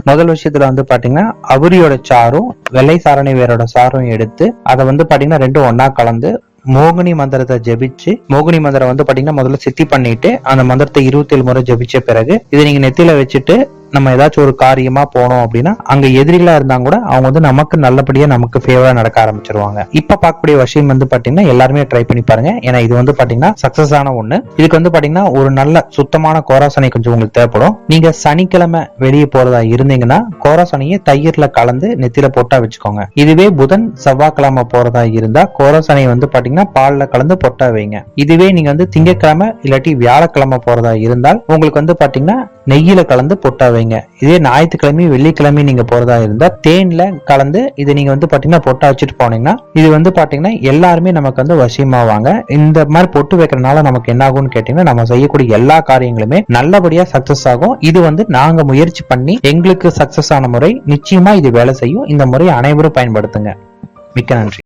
முதல் விஷயத்துல வந்து பாத்தீங்கன்னா அவுரியோட சாரும் வெள்ளை சாரணி வேரோட சாரும் எடுத்து அதை வந்து பாத்தீங்கன்னா ரெண்டும் ஒன்னா கலந்து மோகினி மந்திரத்தை ஜெபிச்சு மோகினி மந்திரம் வந்து பாத்தீங்கன்னா முதல்ல சித்தி பண்ணிட்டு அந்த மந்திரத்தை இருபத்தி ஏழு முறை ஜெபிச்ச பிறகு இதை நீங்க நெத்தியில வச்சுட்டு நம்ம ஏதாச்சும் ஒரு காரியமா போனோம் அப்படின்னா அங்க எதிரிகளா இருந்தாங்க கூட அவங்க வந்து நமக்கு நல்லபடியா நமக்கு ஃபேவரா நடக்க ஆரம்பிச்சிருவாங்க. இப்ப பார்க்கக்கூடிய விஷயம் வந்து பாத்தீங்கன்னா எல்லாருமே ட்ரை பண்ணி பாருங்க. ஏன்னா இது வந்து பாத்தீங்கன்னா சக்சஸ் ஆன ஒண்ணு. இதுக்கு வந்து பாத்தீங்கன்னா ஒரு நல்ல சுத்தமான கோராசனை கொஞ்சம் உங்களுக்கு தேவைப்படும். நீங்க சனிக்கிழமை வெளியே போறதா இருந்தீங்கன்னா கோராசனையை தயிர்ல கலந்து நெத்தியில பொட்டா வச்சுக்கோங்க. இதுவே புதன் செவ்வாய்க்கிழமை போறதா இருந்தா கோராசனை வந்து பாத்தீங்கன்னா பால்ல கலந்து பொட்டா வைங்க. இதுவே நீங்க வந்து திங்கக்கிழமை இல்லாட்டி வியாழக்கிழமை போறதா இருந்தால் உங்களுக்கு வந்து பாத்தீங்கன்னா நெய்யில கலந்து பொட்டா வைங்க. இதே ஞாயிற்றுக்கிழமை வெள்ளிக்கிழமை நீங்க போறதா இருந்தா தேன்ல கலந்து இது நீங்க வந்து பாத்தீங்கன்னா பொட்டா வச்சுட்டு போனீங்கன்னா இது வந்து பாத்தீங்கன்னா எல்லாருமே நமக்கு வந்து வசியமாவாங்க. இந்த மாதிரி பொட்டு வைக்கிறனால நமக்கு என்ன ஆகும்னு கேட்டீங்கன்னா நம்ம செய்யக்கூடிய எல்லா காரியங்களுமே நல்லபடியா சக்சஸ் ஆகும். இது வந்து நாங்க முயற்சி பண்ணி எங்களுக்கு சக்சஸ் ஆன முறை நிச்சயமா இது வேலை செய்யும். இந்த முறை அனைவரும் பயன்படுத்துங்க. மிக்க நன்றி.